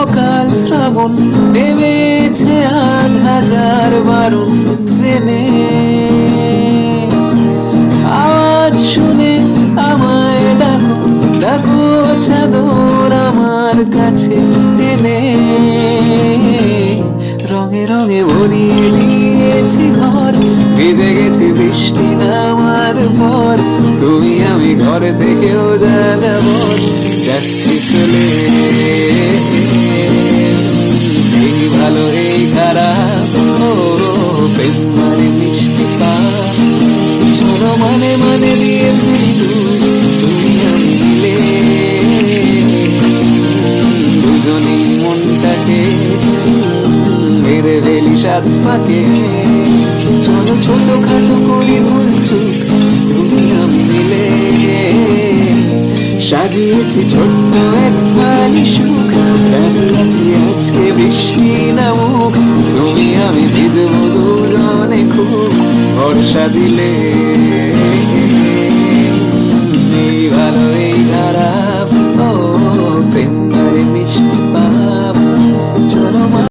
অকাল শ্রাবণ নেমেছে আজ হাজার বারণ জেনে। আজ শুনে আমায় ডাকো ডাকো চাদর আমার কাছে এনে রঙে রঙে ভরিয়ে দিয়েছি ঘর, ভিজে গেছি বৃষ্টি নামার পর। তুমি আমি ঘরে থেকেও যা যাব যাচ্ছি চলে। মানে দিয়ে ফিরলু তুমি আমি মিলে দুজনেই মনটাকে মেরে ফেলি সাত পাকে চলো ছোট খাটো করি ভুলচুক তুমি আমি মিলে সাজিয়েছি ছোট্ট এক সুখ রাজি আছি আজকে বৃষ্টি নামুক তুমি আমি ভিজবো দুজনে খুব ভরসা দিলে